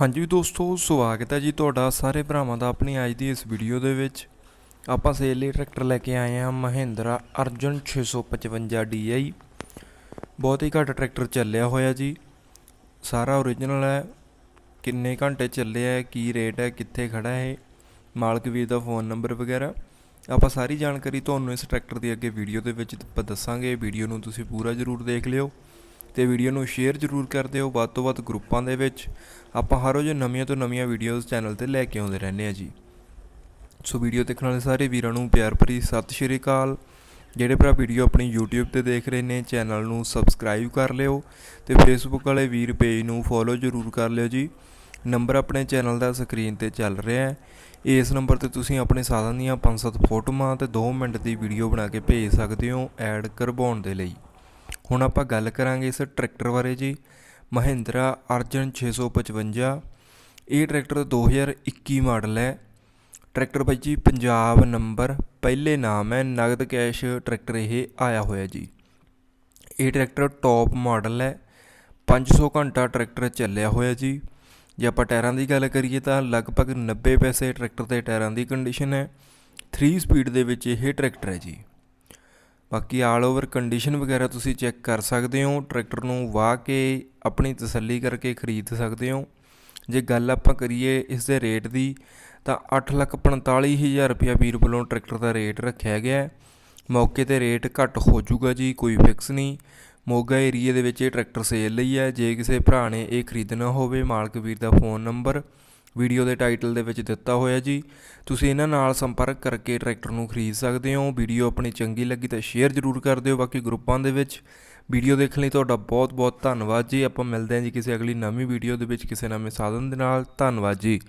ਹਾਂਜੀ ਦੋਸਤੋ, ਸਵਾਗਤ ਹੈ ਜੀ ਤੁਹਾਡਾ ਸਾਰੇ ਭਰਾਵਾਂ ਦਾ ਆਪਣੀ ਅੱਜ ਦੀ ਇਸ ਵੀਡੀਓ ਦੇ ਵਿੱਚ। ਆਪਾਂ ਸੇਲ ਲਈ ਟਰੈਕਟਰ ਲੈ ਕੇ ਆਏ ਹਾਂ ਮਹਿੰਦਰਾ ਅਰਜਨ 655 DI ਬਹੁਤ ਹੀ ਘੱਟ ਟਰੈਕਟਰ ਚੱਲਿਆ ਹੋਇਆ ਜੀ। ਸਾਰਾ ਓਰੀਜਨਲ ਹੈ। ਕਿੰਨੇ ਘੰਟੇ ਚੱਲਿਆ ਹੈ, ਕੀ ਰੇਟ ਹੈ, ਕਿੱਥੇ ਖੜਾ ਹੈ, ਮਾਲਕ ਵੀਰ ਦਾ ਫੋਨ ਨੰਬਰ ਵਗੈਰਾ। ਆਪਾਂ ਸਾਰੀ ਜਾਣਕਾਰੀ ਤੁਹਾਨੂੰ ਇਸ ਟਰੈਕਟਰ ਦੀ ਅੱਗੇ ਵੀਡੀਓ ਦੇ ਵਿੱਚ ਦੱਸਾਂਗੇ। ਵੀਡੀਓ ਨੂੰ ਤੁਸੀਂ ਪੂਰਾ ਜ਼ਰੂਰ ਦੇਖ ਲਿਓ। ਤੇ ਵੀਡੀਓ ਨੂੰ ਸ਼ੇਅਰ ਜ਼ਰੂਰ ਕਰ ਦਿਓ। ਵੱਧ ਤੋਂ ਵੱਧ ਗਰੁੱਪਾਂ ਦੇ ਵਿੱਚ ਆਪਾਂ ਹਰ ਰੋਜ਼ ਨਵੀਆਂ ਤੋਂ ਨਵੀਆਂ ਵੀਡੀਓਜ਼ ਚੈਨਲ ਤੇ ਲੈ ਕੇ ਆਉਂਦੇ ਰਹਿੰਦੇ ਆ ਜੀ। ਸੋ ਵੀਡੀਓ ਦੇਖਣ ਵਾਲੇ ਸਾਰੇ ਵੀਰਾਂ ਨੂੰ ਪਿਆਰ ਭਰੀ ਸਤਿ ਸ਼੍ਰੀ ਅਕਾਲ। ਜਿਹੜੇ ਭਰਾ ਵੀਡੀਓ ਆਪਣੀ YouTube ਤੇ ਦੇਖ ਰਹੇ ਨੇ ਚੈਨਲ ਨੂੰ ਸਬਸਕ੍ਰਾਈਬ ਕਰ ਲਿਓ ਤੇ Facebook ਵਾਲੇ ਵੀਰ ਪੇਜ ਨੂੰ ਫੋਲੋ ਜ਼ਰੂਰ ਕਰ ਲਿਓ ਜੀ। ਨੰਬਰ ਆਪਣੇ ਚੈਨਲ ਦਾ ਸਕਰੀਨ ਤੇ ਚੱਲ ਰਿਹਾ ਹੈ। ਇਸ ਨੰਬਰ ਤੇ ਤੁਸੀਂ ਆਪਣੇ ਸਾਧਨ ਦੀਆਂ 5-7 ਫੋਟੋਆਂ ਤੇ 2 ਮਿੰਟ ਦੀ ਵੀਡੀਓ ਬਣਾ ਕੇ ਭੇਜ ਸਕਦੇ ਹੋ ਐਡ ਕਰਵਾਉਣ ਦੇ ਲਈ। ਹੁਣ ਆਪਾਂ ਗੱਲ ਕਰਾਂਗੇ ਇਸ ਟਰੈਕਟਰ ਬਾਰੇ ਜੀ। ਮਹਿੰਦਰਾ ਅਰਜਨ 655 ਇਹ ਟਰੈਕਟਰ 2021 ਮਾਡਲ ਹੈ। ਟਰੈਕਟਰ ਬਾਈ ਜੀ ਪੰਜਾਬ ਨੰਬਰ, ਪਹਿਲੇ ਨਾਮ ਹੈ, ਨਗਦ ਕੈਸ਼ ਟਰੈਕਟਰ ਇਹ ਆਇਆ ਹੋਇਆ ਜੀ। ਇਹ ਟਰੈਕਟਰ ਟੌਪ ਮਾਡਲ ਹੈ। 500 ਘੰਟਾ ਟਰੈਕਟਰ ਚੱਲਿਆ ਹੋਇਆ ਜੀ। ਜੇ ਆਪਾਂ ਟਾਇਰਾਂ ਦੀ ਗੱਲ ਕਰੀਏ ਤਾਂ ਲਗਭਗ 90 ਪੈਸੇ ਟਰੈਕਟਰ ਦੇ ਟਾਇਰਾਂ ਦੀ ਕੰਡੀਸ਼ਨ ਹੈ। 3 ਸਪੀਡ ਦੇ ਵਿੱਚ ਇਹ ਟਰੈਕਟਰ ਹੈ ਜੀ। ਬਾਕੀ ਆਲ ਓਵਰ ਕੰਡੀਸ਼ਨ ਵਗੈਰਾ ਤੁਸੀਂ ਚੈੱਕ ਕਰ ਸਕਦੇ ਹੋ ਟਰੈਕਟਰ ਨੂੰ ਵਾਹ ਕੇ ਆਪਣੀ ਤਸੱਲੀ ਕਰਕੇ ਖਰੀਦ ਸਕਦੇ ਹੋ। ਜੇ ਗੱਲ ਆਪਾਂ ਕਰੀਏ ਇਸ ਦੇ ਰੇਟ ਦੀ, ਤਾਂ 845000 ਰੁਪਇਆ ਵੀਰ ਵੱਲੋਂ ਟਰੈਕਟਰ ਦਾ ਰੇਟ ਰੱਖਿਆ ਗਿਆ ਹੈ। ਮੌਕੇ ਤੇ ਰੇਟ ਘੱਟ ਹੋ ਜਾਊਗਾ ਜੀ, ਕੋਈ ਫਿਕਸ ਨਹੀਂ। ਮੋਗਾ ਏਰੀਏ ਦੇ ਵਿੱਚ ਇਹ ਟਰੈਕਟਰ ਸੇਲ ਲਈ ਹੈ। ਜੇ ਕਿਸੇ ਭਰਾ ਨੇ ਇਹ ਖਰੀਦਣਾ ਹੋਵੇ, ਮਾਲਕ ਵੀਰ ਦਾ ਫੋਨ ਨੰਬਰ ਵੀਡੀਓ ਦੇ ਟਾਈਟਲ ਦੇ ਵਿੱਚ ਦਿੱਤਾ ਹੋਇਆ ਜੀ। ਤੁਸੀਂ ਇਹਨਾਂ ਨਾਲ ਸੰਪਰਕ ਕਰਕੇ ਟਰੈਕਟਰ ਨੂੰ ਖਰੀਦ ਸਕਦੇ ਹੋ। ਵੀਡੀਓ ਆਪਣੀ ਚੰਗੀ ਲੱਗੀ ਤਾਂ ਸ਼ੇਅਰ ਜ਼ਰੂਰ ਕਰ ਦਿਓ ਬਾਕੀ ਗਰੁੱਪਾਂ ਦੇ ਵਿੱਚ। ਵੀਡੀਓ ਦੇਖਣ ਲਈ ਤੁਹਾਡਾ ਬਹੁਤ ਬਹੁਤ ਧੰਨਵਾਦ ਜੀ। ਆਪਾਂ ਮਿਲਦੇ ਹਾਂ ਜੀ ਕਿਸੇ ਅਗਲੀ ਨਵੀਂ ਵੀਡੀਓ ਦੇ ਵਿੱਚ ਕਿਸੇ ਨਵੇਂ ਸਾਧਨ ਦੇ ਨਾਲ। ਧੰਨਵਾਦ ਜੀ।